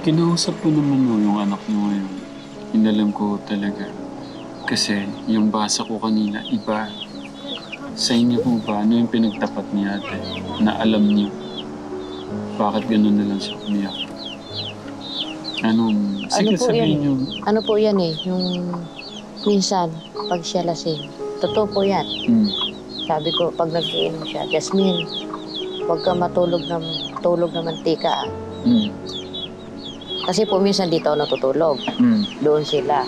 Kinausap ko naman mo yung anak niyo ngayon. Inalam ko talaga. Kasi yung basa ko kanina, iba. Sa inyo po ba, ano yung pinagtapat ni ate na alam niyo? Bakit ganun na lang siya umiyak? Anong, sige po sabihin yan? niyo. Ano po yan eh, yung minsan, pag siya lasing. Totoo po yan. Hmm. Sabi ko, pag nag-iinom siya, Jasmine, huwag ka matulog ng tulog na mantika. ah." Hmm. Kasi po minsan dito ako natutulog. Hmm. Doon sila.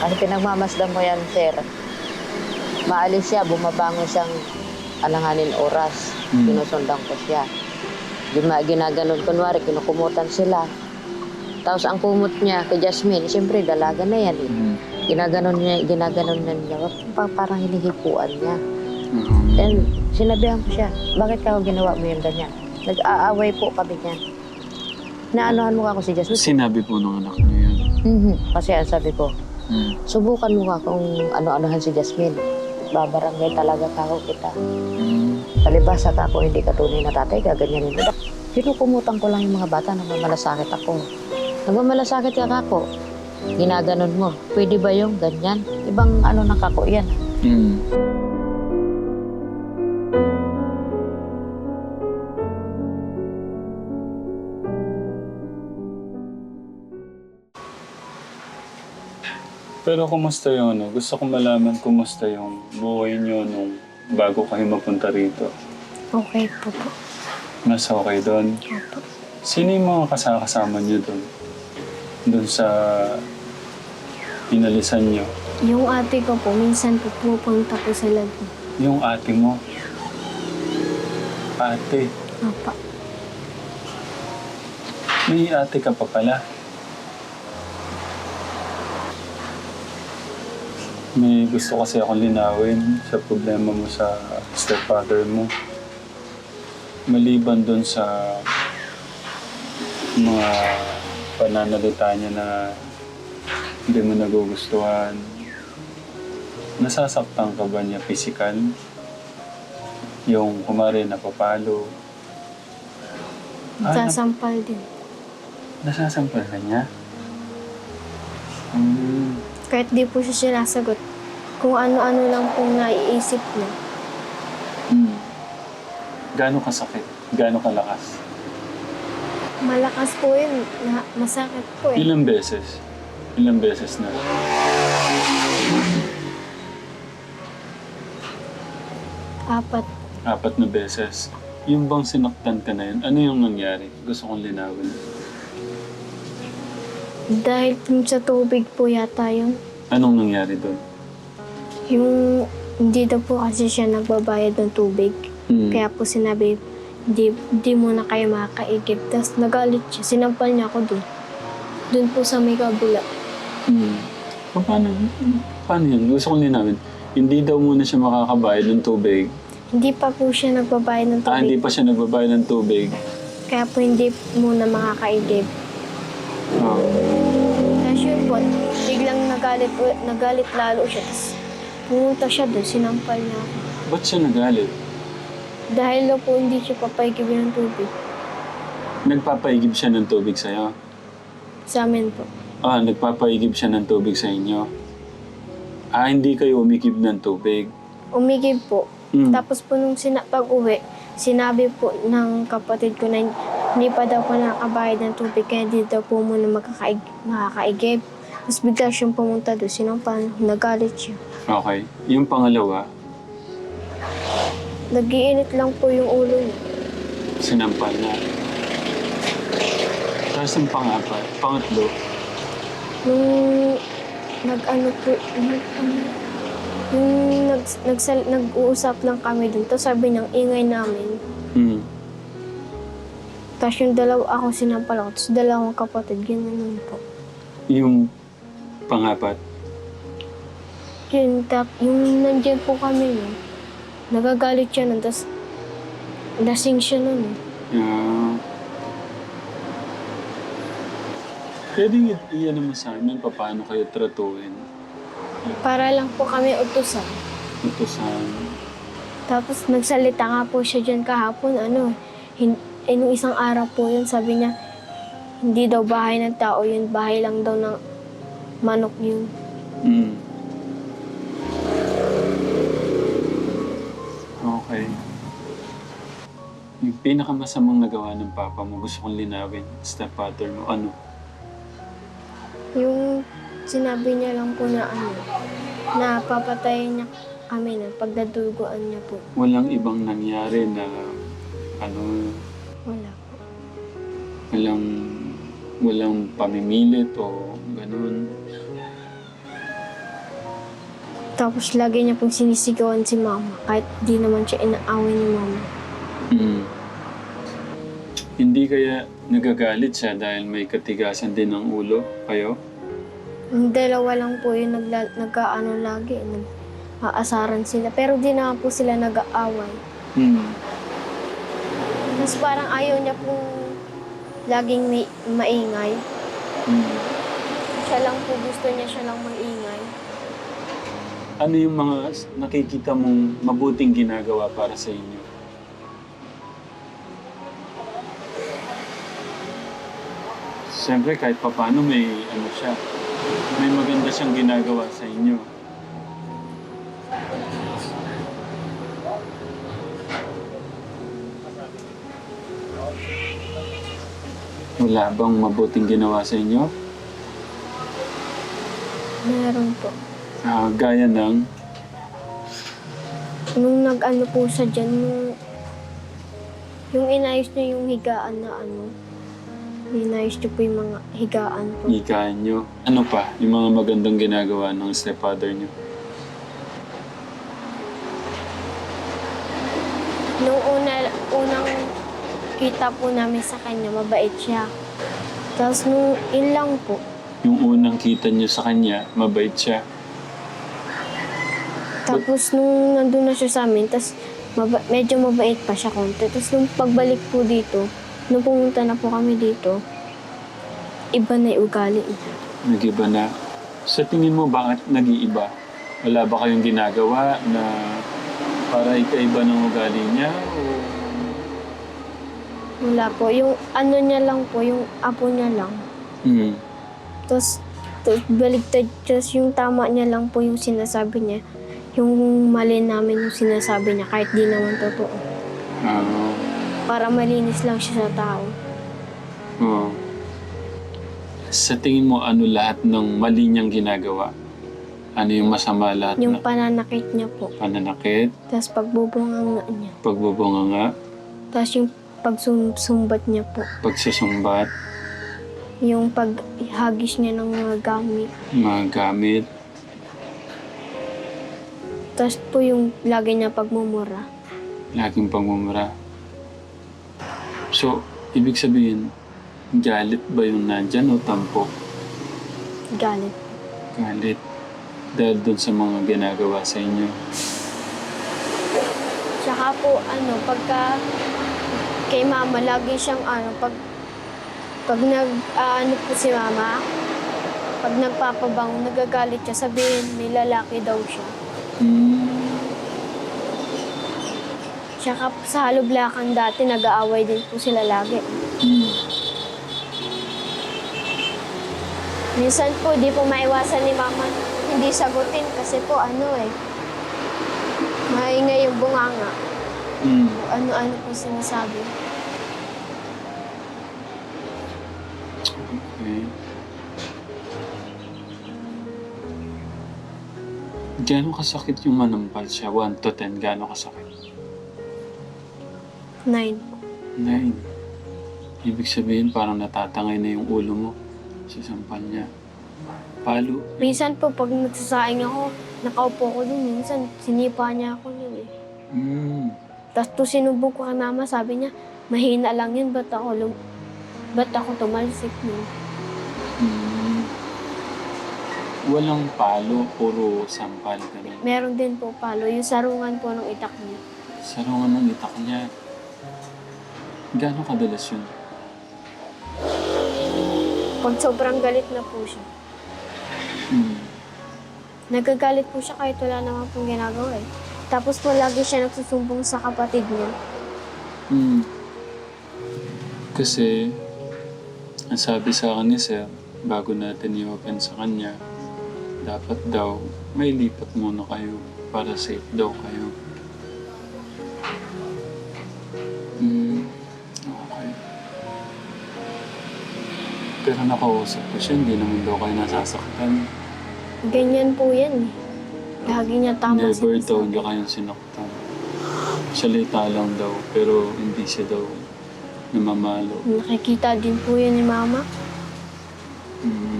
Kasi pinagmamasdan ko yan, sir. Maalis siya, bumabangon siyang alanganin oras. Mm. Sinusundan ko siya. Gina, ginaganon, kunwari, kinukumutan sila. Tapos ang kumot niya kay Jasmine, siyempre dalaga na yan eh. Hmm. Ginaganon niya, ginaganon na niya. Pa, parang hinihipuan niya. Hmm. And sinabihan ko siya, bakit ka ginawa mo yung ganyan? Nag-aaway po kami niyan. Naanohan mo ako si Jasmine? Sinabi po ng anak niyo yan. Mhm. Kasi ang sabi ko, Hmm. subukan mo nga kung ano-anohan si Jasmine. Babarangay talaga kako kita. Hmm. Palibasa ka kung hindi ka tunay na tatay, gaganyanin mo. Kinukumutan ko lang yung mga bata, nagmamalasakit ako. Nagmamalasakit ka kako. Ginaganon mo. Pwede ba yung ganyan? Ibang ano na kako yan. Hmm. Pero kumusta yung ano? Gusto kong malaman kumusta yung buhay niyo nung bago kayo mapunta rito. Okay po po. Mas okay doon. Opo. Sino yung mga kasakasama niyo doon? Doon sa inalisan niyo? Yung ate ko po, minsan po pupunta po sila doon. Yung ate mo. Ate. Opo. May ate ka pa pala. May gusto kasi akong linawin sa problema mo sa stepfather mo. Maliban doon sa mga pananalita niya na hindi mo nagugustuhan. Nasasaktan ka ba niya physical? Yung kumari napapalo. Ah, nap- Sasampal din. Nasasampal ka niya? Hmm. Kahit di po siya sinasagot. Kung ano-ano lang po naiisip niya. Hmm. Gaano kasakit? Gaano kalakas? Malakas po yun. Na, masakit po eh. Ilang beses? Ilang beses na? Apat. Apat na beses. Yung bang sinaktan ka na yun, ano yung nangyari? Gusto kong linawin. Dahil po sa tubig po yata yun. Anong nangyari doon? Yung hindi daw po kasi siya nagbabayad ng tubig. Hmm. Kaya po sinabi, di, di mo na kayo makakaigib. Tapos nagalit siya. Sinampal niya ako doon. Doon po sa may kabila. Hmm. Pa- Paano, paano yun? Gusto kong linawin. Hindi daw muna siya makakabayad ng tubig. Hindi pa po siya nagbabayad ng Ah, hindi tubig. pa siya nagbabayad ng tubig. Kaya po hindi muna makakaigib. Oh. Tapos yun po, biglang nagalit, nagalit lalo siya. Tapos pumunta siya doon, sinampal niya ako. Ba't siya nagalit? Dahil daw po hindi siya papaigibin ng tubig. Nagpapaigib siya ng tubig sa'yo? Sa amin po. Ah, nagpapaigib siya ng tubig sa inyo. Ah, hindi kayo umigib ng tubig. Umigib po. Hmm. Tapos po nung sina- pag-uwi, sinabi po ng kapatid ko na hindi pa daw po nakabayad ng tubig kaya hindi daw po muna makakaig makakaigib. Tapos bigla siyang pumunta doon, sinampal, nagalit siya. Okay. Yung pangalawa, Nagiinit lang po yung ulo niya. sinampal na. Tapos yung pangapat, pangatlo, Nung nag-ano po, nag, ano, yung nag, nagsal, nag-uusap lang kami dun. Tapos sabi niyang ingay namin. hmm. Tapos yung dalawa ako sinampal ako. Tapos dalawang kapatid, ginanon po. yung pangapat, Yun, tap, yung nandiyan po kami nun, nagagalit siya nun. Tapos lasing siya nun. eh. ah, pwede i- iyan naman sa amin paano kayo tratuhin. Para lang po kami utusan. Utusan. Tapos nagsalita nga po siya dyan kahapon, ano, hin- eh, nung isang araw po yun, sabi niya, hindi daw bahay ng tao yun, bahay lang daw ng manok yun. Mm. Okay. Yung pinakamasamang nagawa ng papa mo, gusto kong linawin, stepfather mo, ano? Yung sinabi niya lang po na ano, na papatayin niya kami na pagdaduguan niya po. Walang ibang nangyari na, ano, Wala po. walang, walang pamimilit o ganun. Tapos lagi niya pong sinisigawan si mama, kahit di naman siya inaaway ni mama. Mm. Hindi kaya nagagalit siya dahil may katigasan din ng ulo kayo? Yung dalawa lang po yung nagla, nagkaano lagi, nag-aasaran sila. Pero di naman po sila nag-aaway. Mm. Mas parang ayaw niya pong laging may, maingay. Mm. Siya lang po gusto niya siya lang maingay. Ano yung mga nakikita mong mabuting ginagawa para sa inyo? Siyempre kahit papano may ano siya, may maganda siyang ginagawa sa inyo. Wala bang mabuting ginawa sa inyo? Meron po. Ah, gaya ng Nung nag-ano po siya dyan, nung, yung inayos niya yung higaan na ano, inayos niya po yung mga higaan po. higaan nyo. Ano pa? Yung mga magandang ginagawa ng stepfather nyo. Nung una, unang kita po namin sa kanya, mabait siya. Tapos nung in lang po, Yung unang kita nyo sa kanya, mabait siya. Tapos nung nandun na siya sa amin, tapos maba- medyo mabait pa siya konti. Tapos nung pagbalik po dito, nung pumunta na po kami dito, iba na yung ugali niya. Nag-iba na. Sa tingin mo, bakit nag-iiba? Wala ba kayong ginagawa na para ikaiba ng ugali niya? O... Wala po. Yung ano niya lang po, yung apo niya lang. Hmm. Tapos, tapos baligtad. Tapos yung tama niya lang po yung sinasabi niya. Yung mali namin yung sinasabi niya kahit di naman totoo. Ah, Para malinis lang siya sa tao. oo. Sa tingin mo, ano lahat ng mali niyang ginagawa? Ano yung masama lahat Yung na pananakit niya po. pananakit, Tapos pagbubunganga niya. pagbubunga nga, Tapos yung pagsumbat niya po. pagsusumbat, Yung paghagis niya ng mga gamit. mga gamit, Tapos po yung lagi niya pagmumura. laging pagmumura. So, ibig sabihin, galit ba yung nandyan o tampok? Galit. Galit. Dahil doon sa mga ginagawa sa inyo. Tsaka po, ano, pagka kay mama, lagi siyang, ano, pag, pag nag, ah, ano po si mama, pag nagpapabango, nagagalit siya, sabihin, may lalaki daw siya. Hmm. Tsaka sa halublakan dati, nag-aaway din po sila lagi. Hmm. Minsan po, di po maiwasan ni mama hindi sagutin kasi po, ano eh, maingay yung bunganga. Hmm. Ano-ano po sinasabi. Okay. Gano'ng kasakit yung manampal siya? 1 to 10, gano'ng kasakit? Nine. 9. Ibig sabihin parang natatangay na yung ulo mo sa sampal niya. Palo. Minsan po, pag nagsasaing ako, nakaupo ko dun, minsan sinipa niya ako yun eh. Hmm. Tapos to sinubok ko kay mama, sabi niya, mahina lang yun, ba't ako, lum ba't ako tumalsik nun? Hmm. Walang palo, puro sampal. Ganun. Meron din po palo, yung sarungan po ng itak niya. Sarungan ng itak niya. Gano'ng kadalas yun? Pag sobrang galit na po siya. Hmm. Nagagalit po siya kahit wala naman pong ginagawa eh. Tapos po lagi siya nagsusumbong sa kapatid niya. Hmm. Kasi, ang sabi sa akin ni Sir, bago natin i-open sa kanya, dapat daw, may lipat muna kayo para safe daw kayo. Hmm, okay. Pero nakausap ko siya, hindi naman daw kayo nasasaktan. Ganyan po yan eh. Lagi niya tama Never daw sinasabi. hindi kayong sinaktan. Salita lang daw, pero hindi siya daw namamalo. Nakikita din po yan ni Mama. Mm.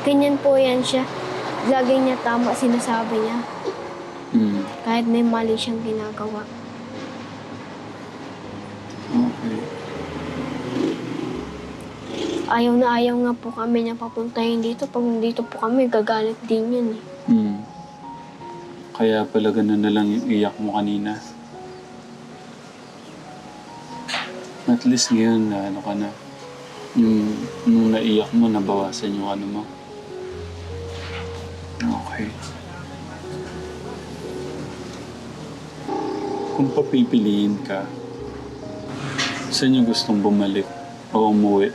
Ganyan po yan siya. Lagi niya tama sinasabi niya. Mm. Kahit may mali siyang ginagawa. Okay. Ayaw na ayaw nga po kami niya papuntahin dito. Pag dito po kami, gagalit din yan eh. Mm. Kaya pala ganun na lang yung iyak mo kanina. At least ngayon na ano ka na. Yung nung naiyak mo, nabawasan yung ano mo. Okay. Kung papipiliin ka, saan yung gustong bumalik o umuwi?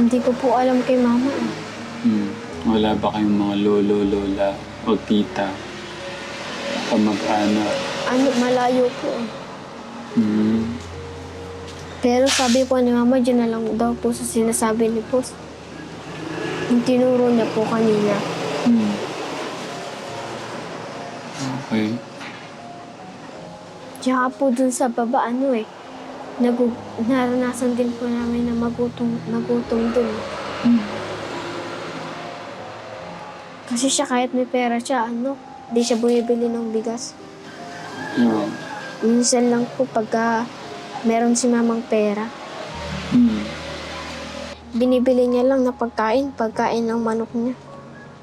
Hindi ko po alam kay Mama. Hmm. Wala ba kayong mga lolo, lola o tita? Kamag-anak? Ano, malayo po. Hmm. Pero sabi po ni Mama, dyan na lang daw po sa sinasabi ni Pus. Yung tinuro niya po kanina. Hmm. Okay. Tsaka po dun sa baba, ano eh. Nagu naranasan din po namin na magutom, magutom dun. Hmm. Kasi siya kahit may pera siya, ano, di siya bumibili ng bigas. Yeah. Minsan lang po pagka meron si mamang pera, Hmm. Binibili niya lang na pagkain, pagkain ng manok niya.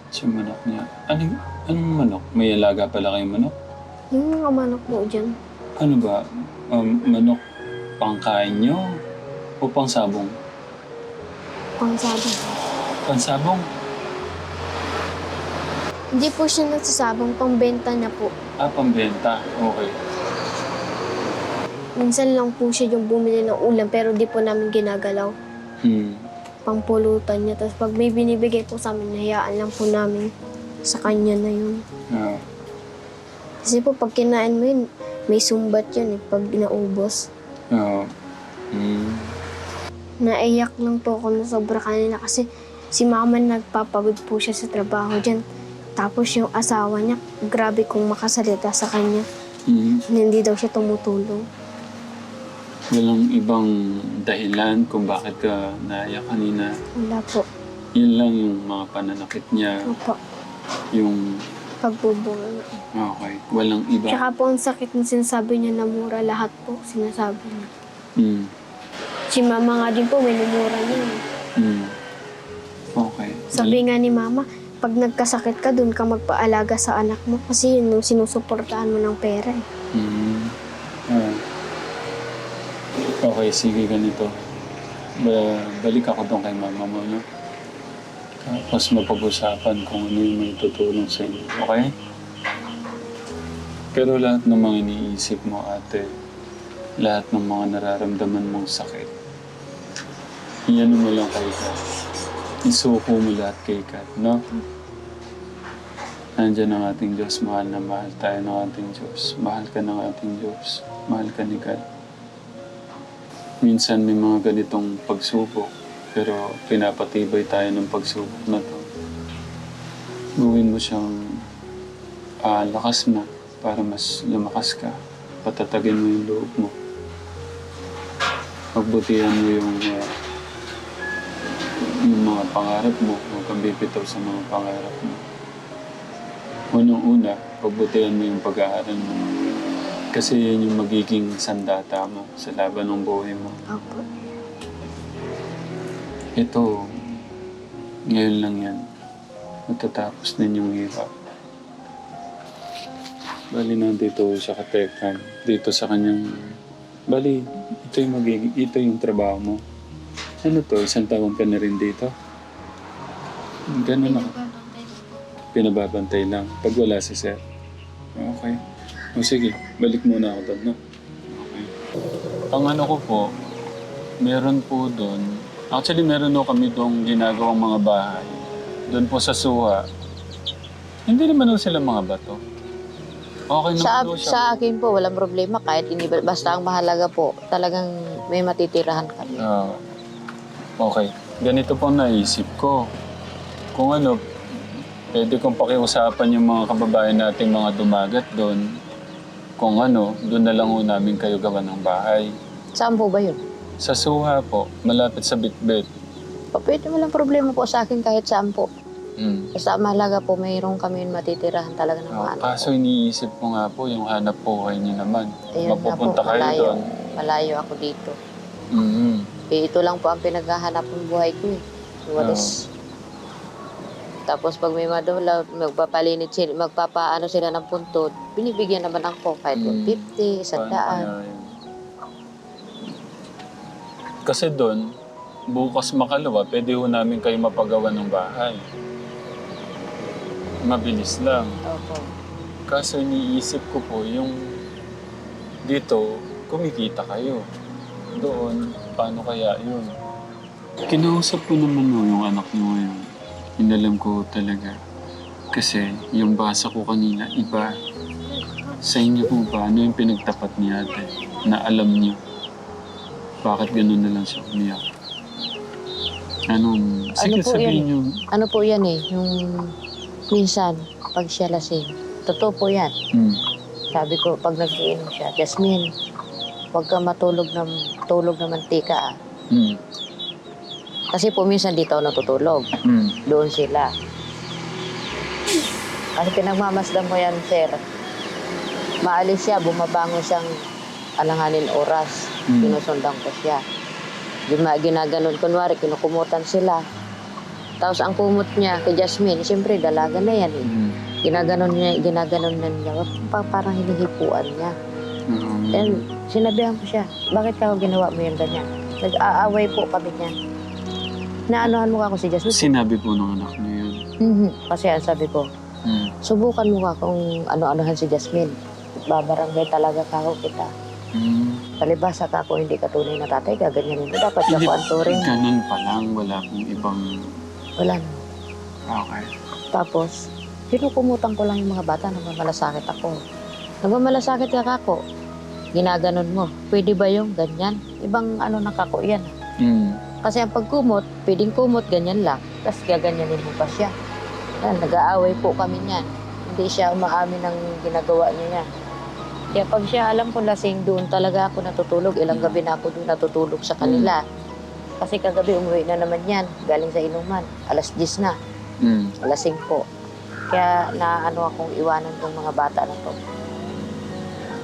Sa manok niya. Anong, anong manok? May alaga pala kayong manok? Yung mga manok po dyan, Ano ba? Um, manok pangkain nyo? O pangsabong? pangsabi. Pansabong? Hindi po siya nagsasabang, pangbenta niya po. Ah, pambenta. Okay. Minsan lang po siya yung bumili ng ulam pero di po namin ginagalaw. Hmm. Pangpulutan niya. Tapos pag may binibigay po sa amin, nahiyaan lang po namin sa kanya na yun. Ah. Kasi po pag kinain mo yun, may sumbat yun eh, pag naubos. Ah. Hmm. Naiyak lang po ako na sobra kanina kasi si mama nagpapagod po siya sa trabaho dyan. Tapos yung asawa niya, grabe kong makasalita sa kanya. Hmm. Hindi daw siya tumutulong. Walang ibang dahilan kung bakit ka naiyak kanina. Wala po. Yun lang yung mga pananakit niya, Opo. yung Pagbubunga. okay, walang iba. Tsaka po ang sakit na sinasabi niya na mura lahat po, sinasabi niya. Hmm. Si mama nga din po, minumura niya. eh. Hmm. Okay. Sabi nga ni mama, pag nagkasakit ka, doon ka magpaalaga sa anak mo kasi yun yung sinusuportahan mo ng pera eh. Hmm. Okay, sige ganito. Ba balik ako doon kay mama mo, no? Tapos mapag-usapan kung ano yung may tutulong sa inyo. Okay? Pero lahat ng mga iniisip mo, ate, lahat ng mga nararamdaman mong sakit, iyan mo lang kay Kat. Isuko mo lahat kay Kat, no? Nandiyan ang ating Diyos, mahal na mahal tayo ng ating Diyos. Mahal ka ng ating Diyos. Mahal ka ni God. Minsan may mga ganitong pagsubok, pero pinapatibay tayo ng pagsubok na to. Gawin mo siyang ah, lakas mo para mas lumakas ka. Patatagin mo yung loob mo. Pagbutihan mo yung, ah, yung mga pangarap mo. Huwag kang bibitaw sa mga pangarap mo. Unang-una, pagbutihan mo yung pag-aaral mo. Kasi yun yung magiging sandata mo sa laban ng buhay mo. Opo. Ito, ngayon lang yan. Matatapos din yung hirap. Bali nandito sa katekam. Dito sa kanyang... Bali, ito yung magiging... Ito yung trabaho mo. Ano to? Isang taon ka na rin dito? Ganun ako. Pinababantay lang. Pag wala si Sir. Okay. O sige, balik muna ako doon, no? Okay. Ang ano ko po, meron po doon, actually meron po kami doong ginagawang mga bahay. Doon po sa Suha. Hindi naman po sila mga bato. Okay naman Sa, po siya. sa akin po, walang problema kahit hindi, basta ang mahalaga po, talagang may matitirahan kami. Ah, okay. Ganito po naisip ko. Kung ano, pwede kong pakiusapan yung mga kababayan nating mga dumagat doon. Kung ano, doon na lang ho namin kayo gawa ng bahay. Saan po ba yun? Sa Suha po, malapit sa Bitbit. O, pwede walang problema po sa akin kahit saan po. Hmm. Basta mahalaga po, mayroon kami matitirahan talaga ng mga Ah, anak kaso iniisip ko nga po yung hanap buhay niyo naman. Ayun nga po, Mapupunta kayo malayo, doon. malayo ako dito. Mhm. Eh, ito lang po ang pinaghahanap ng buhay ko eh. Walis. Tapos pag may madula, magpapalinit sila, magpapaano sila ng puntod, binibigyan naman ako kahit Mm. 150, isang Paano daan. kaya yun? Kasi doon, bukas makalawa, pwede ho namin kayo mapagawa ng bahay. Mabilis lang. Opo. Kaso iniisip ko po yung dito, kumikita kayo. Doon, paano kaya yun? Kinausap ko naman ho yung anak niyo ngayon. Inalam ko talaga. Kasi yung basa ko kanina, iba. Sa inyo po ba, ano yung pinagtapat ni ate na alam niyo? Bakit ganun na lang siya umiyak? Anong, sige po sabihin yan? niyo. Ano po yan eh, yung minsan, pag siya lasing, totoo po yan. Hmm. Sabi ko, pag nag-iinom siya, Jasmine, huwag ka matulog ng, tulog ng mantika ah. Hmm. Kasi po minsan dito ako natutulog. Hmm. Doon sila. Kasi pinagmamasdan ko yan, sir. Maalis siya, bumabangon siyang alanganin oras. Mm. Sinusundan ko siya. Gina, ginaganon, kunwari, kinukumutan sila. Tapos ang kumot niya kay Jasmine, siyempre dalaga na yan eh. Hmm. Ginaganon niya, ginaganon na niya. Pa, parang hinihipuan niya. Hmm. And sinabihan ko siya, bakit ka ginawa mo yung ganyan? Nag-aaway po kami niyan. Naanuhan mo ako si Jasmine? Sinabi po ng anak niyo yun. Mhm. Kasi ang sabi ko, Hmm. subukan mo ka kung ano-anohan si Jasmine. Babarangay talaga ka ako kita. Hmm. Palibasa ka ako hindi ka tunay na tatay, gaganyanin mo. Dapat Hindi, ako ang turing. ganun pa lang, wala pong ibang... Wala na. Okay. Tapos, kinukumutan ko lang yung mga bata, nagmamalasakit ako. Nagmamalasakit ka ako. Ginaganon mo. Pwede ba yung ganyan? Ibang ano na kako yan. Hmm. Kasi ang pagkumot, pwedeng kumot, ganyan lang. Tapos gaganyanin mo pa siya. Yan, nag-aaway po kami niyan. Hindi siya umaamin ng ginagawa niya yan. Kaya pag siya alam ko lasing doon, talaga ako natutulog. Ilang gabi na ako doon natutulog sa kanila. Kasi kagabi umuwi na naman yan, galing sa inuman. Alas 10 na, Hmm. alas 5. Kaya naano akong iwanan tong mga bata na to.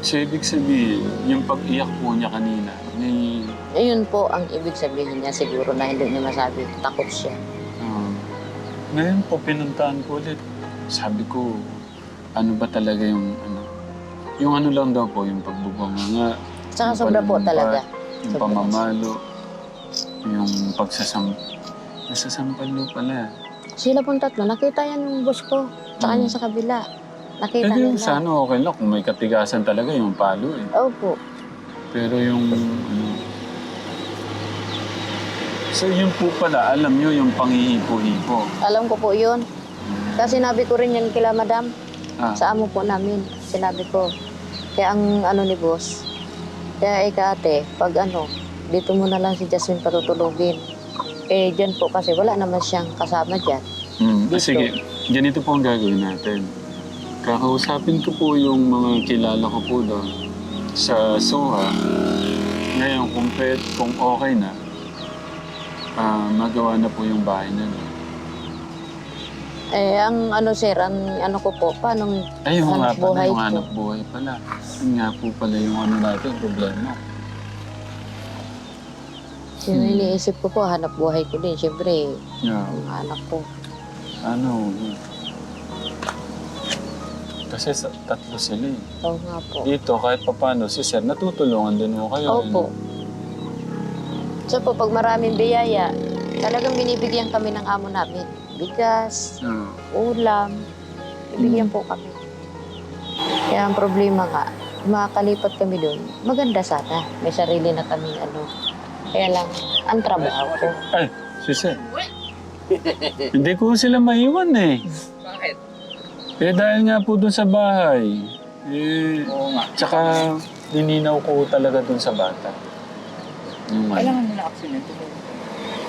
So, ibig sabihin, yung pag-iyak po niya kanina, may... Ayun po ang ibig sabihin niya siguro na hindi niya masabi. Takot siya. ah, ngayon po, pinuntahan ko ulit. Sabi ko, ano ba talaga yung ano? Yung ano lang daw po, yung pagbubunga nga, Saka Yung sobra po talaga. yung Sobra. pamamalo, yung pagsasam... Nasasampalo pala. Sila pong tatlo, nakita yan yung boss ko. Tsaka Mm. yung sa kabila. Nakita Pero yung nila. sa ano, okay lang kung may katigasan talaga yung palo eh. Opo. Pero yung ano... So yun po pala, alam nyo yung panghihipo-hipo. Alam ko po yun. Kasi sinabi ko rin yan kila madam. Ah, Sa amo po namin. Sinabi ko. Kaya ang ano ni boss. Kaya ika ate, pag ano, dito mo na lang si Jasmine patutulogin. Eh, dyan po kasi wala naman siyang kasama dyan. mm, dito. sige, ganito po ang gagawin natin. Kakausapin ko po yung mga kilala ko po doon sa SOHA. Ngayon, kung, pwede, kung okay na, ah, magawa na po yung bahay na doon. Eh, ang ano sir, ang ano ko po, paano Ay, yung nga Hanap pala, buhay yung ko. hanap buhay pala. Yun nga po pala yung ano natin, problema. Yung iniisip ko po, hanap buhay ko din. Siyempre, Yeah. ang anak ko. Ano, kasi sa, tatlo sila eh. Oo nga po. Dito, kahit papano, si Sir, natutulungan din mo kayo. Opo. So po, pag maraming biyaya, talagang binibigyan kami ng amo namin. Bigas, ano? ulam, bibigyan po kami. Kaya ang problema nga, makakalipat kami doon, maganda sana. May sarili na kami ano. Kaya lang, ang trabaho ko. Ay, si Sir. Hindi ko sila maiwan eh. Eh dahil nga po dun sa bahay. Eh, Oo nga. tsaka nininaw ko talaga dun sa bata. Yung ano. Kailangan mo na yun.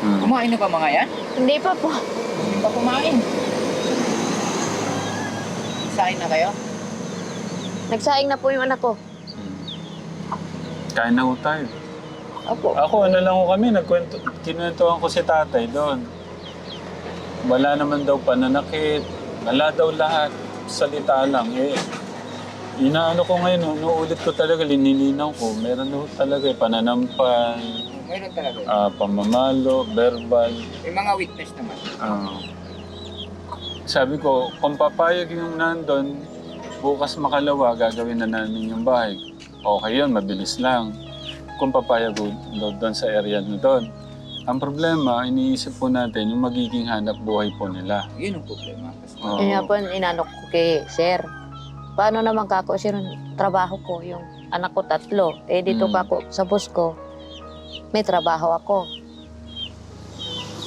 Hmm. Kumain na ba mga yan? Hindi pa po. Hindi pa kumain. Sain na kayo? Nagsaing na po yung anak ko. Hmm. Kain na ho tayo. Opo. Ako, ano lang ko kami, nagkwento, kinuwentuhan ko si tatay doon. Wala naman daw pananakit, wala daw lahat, salita lang. Eh, inaano ko ngayon, nuulit ko talaga, linilinaw ko. Meron daw talaga eh, pananampal, Mayroon talaga. ah, pamamalo, verbal. May mga witness naman. ah. sabi ko, kung papayag yung nandun, bukas makalawa, gagawin na namin yung bahay. Okay yun, mabilis lang. Kung papayag doon sa area na doon. Ang problema, iniisip po natin yung magiging hanap buhay po nila. Yun ang problema. Kasi Oo. Nga po, inanok ko kay sir. Paano naman kako, sir, trabaho ko, yung anak ko tatlo. Eh, dito Mm. kako, sa bus ko, may trabaho ako.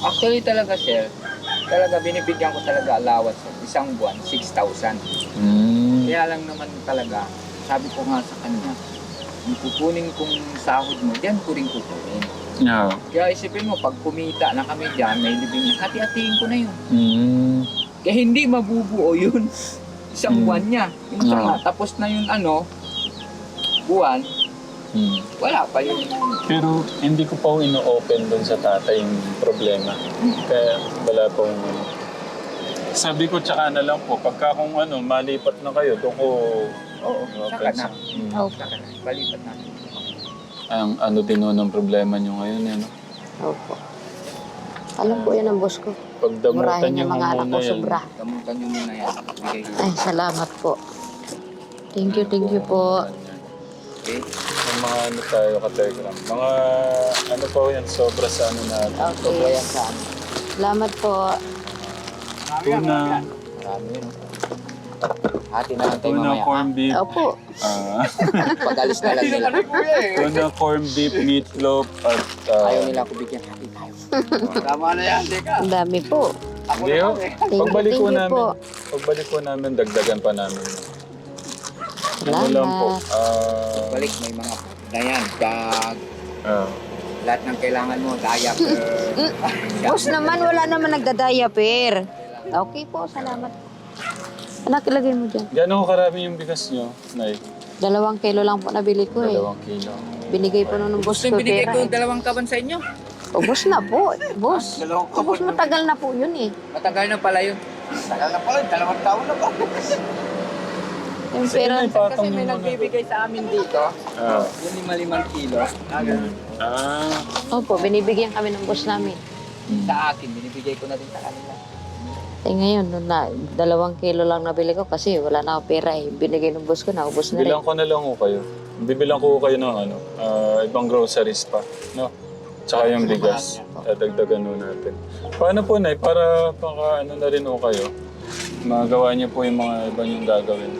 Actually talaga sir, talaga binibigyan ko talaga allowance sa isang buwan, 6,000. Mm. Kaya lang naman talaga, sabi ko nga sa kanya, yung kukunin kong sahod mo, diyan ko rin kukunin. Yeah. Kaya isipin mo, pag kumita na kami dyan, may libing na, hati-hatiin ko na yun. Mm. Kaya hindi mabubuo yun. Isang Mm. buwan niya. Yung Ah. saka, tapos na yung ano, buwan, Mm. wala pa yun. Pero hindi ko pa ino-open doon sa tatay yung problema. Kaya wala pong... Sabi ko tsaka na lang po, pagka kung ano, malipat na kayo, doon ko Oo, saka open na. Mm. Opo. Saka na, balipat natin. Ang ano din ho ng problema nyo ngayon, ano? Opo. Alam po yan ang boss ko. Pagdamutan Murahin nyo yung mga anak muna ko yan. sobra. Gamutan nyo muna yan. Bigay. Ay, salamat po. Thank you, thank you po. Okay? Yung mga ano tayo, kategram. Mga ano po yan, sobra sa ano natin. Sobra Okay. yan sa amin. Salamat po. Tuna, Marami yun. Hati na lang tayo tuna mamaya. corn beef. Opo. ah, Pag-alis na lang nila. tuna corn beef, meatloaf, at... ah, Ayaw nila ako bigyan. Hati tayo. Ang dami po. Hindi. Thank you, Pagbalik thank ko you namin, po. pagbalik ko namin, dagdagan pa namin. Ano lang po. Salamat. ah, Balik, may mga na yan. Bag, ah, lahat ng kailangan mo. Diaper. Boss naman, wala naman nagdadiaper. Okay po, salamat po. Anak, ilagay mo dyan. Gano'n ko karami yung bigas nyo, Nay? Dalawang kilo lang po nabili ko eh. Dalawang kilo. Binigay po nung boss Gusto ko yung binigay pera ko eh. dalawang kaban sa inyo. Ubus na po. Boss. Dalawang Ubus matagal na po yun eh. Matagal na pala yun. Tagal na pala, dalawang taon na ba? Yung Sige, pera. Nay, patong Kasi may mo muna. nagbibigay sa amin dito. Ah. Yung lima limang kilo. Ah. Opo, binibigyan kami ng boss namin. Sa akin, binibigay ko na din sa kanila. Eh ngayon, nung na, dalawang kilo lang nabili ko kasi wala na ako pera eh. Binigay ng boss ko, naubos na rin. Bilang ko na lang ho kayo. Bibilang ko kayo ng ano, ah, ibang groceries pa. No? Tsaka yung bigas. Dadagdagan ho natin. Paano po, Nay? Para baka ano na rin ho kayo. Magawa niyo po yung mga iba niyong gagawin.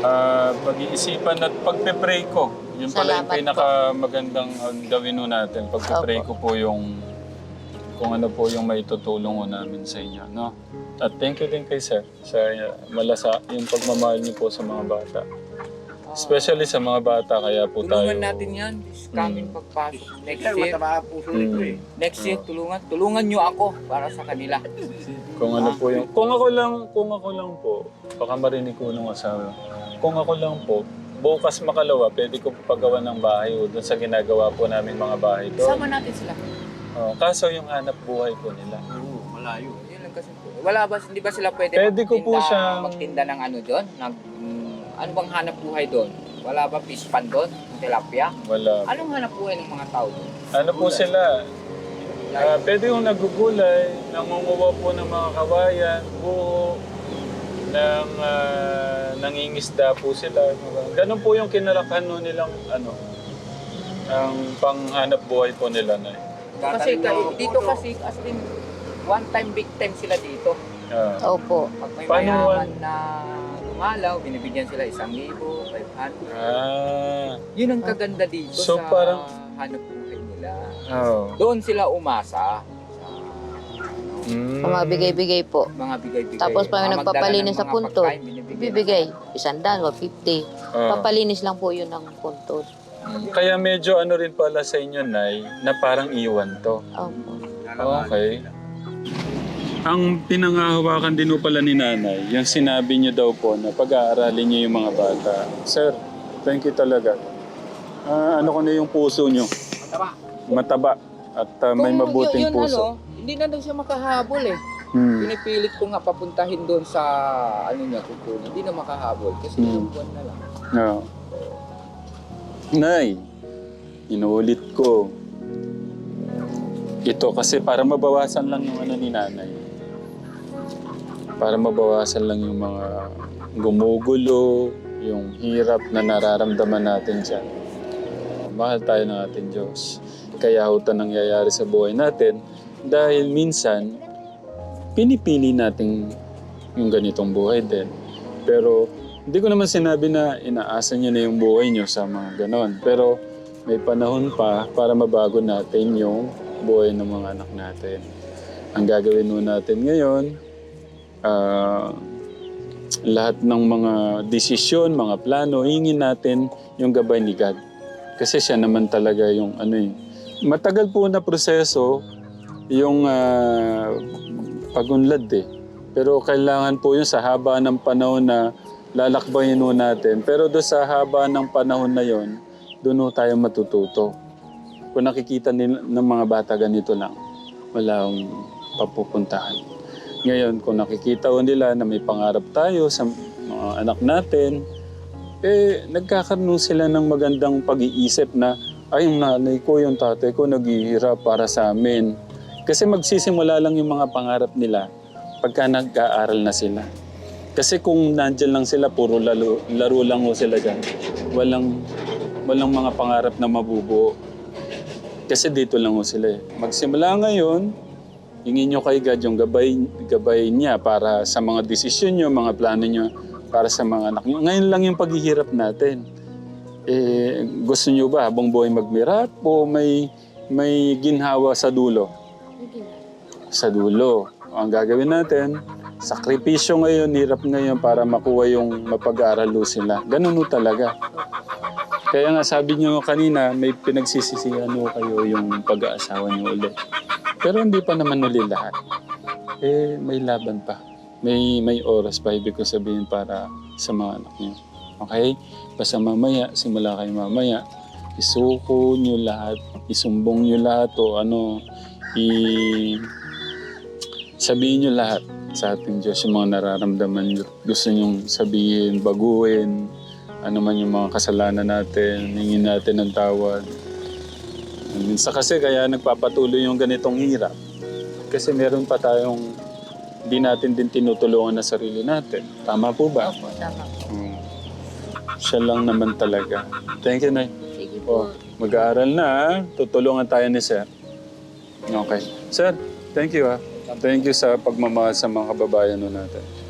Ah, pag-iisipan at pagpe-pray ko. Yun pala yung Salamat po. pinakamagandang ah, gawin ho natin. Pagpe-pray ko po yung kung ano po yung may tutulong ho namin sa inyo. No? At thank you din kay Sir sa uh, malasa, yung pagmamahal niyo po sa mga bata. Especially sa mga bata, kaya po tayo... Tulungan natin yan. This coming pagpasok. Next year, Mm. next year, tulungan. Tulungan nyo ako para sa kanila. Kung ano po yung... Kung ako lang, kung ako lang po, baka marinig ko nung asawa. Kung ako lang po, bukas makalawa, pwede ko pagawa ng bahay o doon sa ginagawa po namin mga bahay doon. Sama natin sila. Oh, kaso yung hanap buhay po nila. Yun lang kasi po. Wala ba, hindi ba sila pwede Pwede ko po magtinda- siyang- magtinda ng ano doon? Nag, mm, ano bang hanap buhay doon? Wala ba fish pan doon? Tilapia? Wala. Anong hanap buhay ng mga tao doon? Ano po sila? Ah, pwede yung nagugulay, nangunguha po ng mga kawayan, buho, ng ah, nangingisda po sila. Ganun po yung kinalakhan nun nilang ano, ang panghanap buhay po nila na. Kasi ka- dito kasi, as in, one time big time sila dito. Ah. Opo. Pag may Paano mayaman one- na pumalaw, binibigyan sila isang libo, 500. Ah. Yun ang kaganda dito So, sa parang- hanap buhay nila. Oh. Doon sila umasa sa Mm. Mga bigay-bigay po. mga bigay-bigay. Tapos pag Mga nagpapalinis magdala ng sa mga punto, pagkain, binibigyan Bibigay, isandaan, 150. Oh. Papalinis lang po yun ng puntos. Kaya medyo ano rin pala sa inyo, Nay, na parang iwan to. Opo. Okay. Ang pinangahawakan din po pala ni nanay, yung sinabi niyo daw po na pag-aaralin niyo yung mga bata. Sir, thank you talaga. Ah, ano ko na yung puso niyo? Mataba. Mataba. At ah, may Kung mabuting yun, puso. Ano, hindi na daw siya makahabol eh. Hmm. Pinipilit ko nga papuntahin doon sa ano niya kukunin. Hindi na makahabol kasi Hmm. ilang buwan na lang. No. Nay, inuulit ko. Ito kasi para mabawasan lang yung ano ni nanay. Para mabawasan lang yung mga gumugulo, yung hirap na nararamdaman natin dyan. Mahal tayo ng ating Diyos. Kaya ho ito nangyayari sa buhay natin dahil minsan pinipili natin yung ganitong buhay din. Pero hindi ko naman sinabi na inaasa niyo na yung buhay niyo sa mga ganon. Pero may panahon pa para mabago natin yung buhay ng mga anak natin. Ang gagawin nun natin ngayon, ah, lahat ng mga desisyon, mga plano, hingin natin yung gabay ni God. Kasi siya naman talaga yung ano eh. Matagal po na proseso yung ah, pagunlad eh. Pero kailangan po yun sa haba ng panahon na lalakbayin ho natin. Pero doon sa haba ng panahon na yon, doon tayo matututo. Kung nakikita nila, ng mga bata ganito lang, wala akong papupuntahan. Ngayon, kung nakikita nila na may pangarap tayo sa mga anak natin, eh, nagkakaroon sila ng magandang pag-iisip na, ay, yung nanay ko, yung tatay ko, naghihirap para sa amin. Kasi magsisimula lang yung mga pangarap nila pagka nag-aaral na sila. Kasi kung nandyan lang sila, puro laro, laro lang ho sila dyan. Walang, walang mga pangarap na mabubuo. Kasi dito lang ho sila eh. Magsimula ngayon, hingin nyo kay God yung gabay, gabay niya para sa mga desisyon nyo, mga plano nyo, para sa mga anak nyo. Ngayon lang yung paghihirap natin. Eh, gusto nyo ba habang buhay magmirap o may, may ginhawa sa dulo? Sa dulo. Ang gagawin natin, sakripisyo ngayon, hirap ngayon para makuha yung mapag-aaral sila. Ganun ho talaga. Kaya nga sabi niyo kanina, may pinagsisisihan ho kayo yung pag-aasawa niyo ulit. Pero hindi pa naman uli lahat. Eh, may laban pa. May may oras pa, ibig ko sabihin para sa mga anak niyo. Okay? Basta mamaya, simula kayo mamaya, isuko niyo lahat, isumbong niyo lahat o ano, i sabihin niyo lahat sa ating Diyos yung mga nararamdaman niyo. Gusto niyong sabihin, baguhin, ano man yung mga kasalanan natin, hingin natin ng tawad. Minsan kasi kaya nagpapatuloy yung ganitong hirap. Kasi meron pa tayong hindi natin din tinutulungan na sarili natin. Tama po ba? Opo, tama. Mm. Siya lang naman talaga. Thank you, Nay. Sige Oh, po. mag-aaral na, ha? Tutulungan tayo ni Sir. Okay. Sir, thank you, ha? Thank you sa pagmamahal sa mga kababayan natin.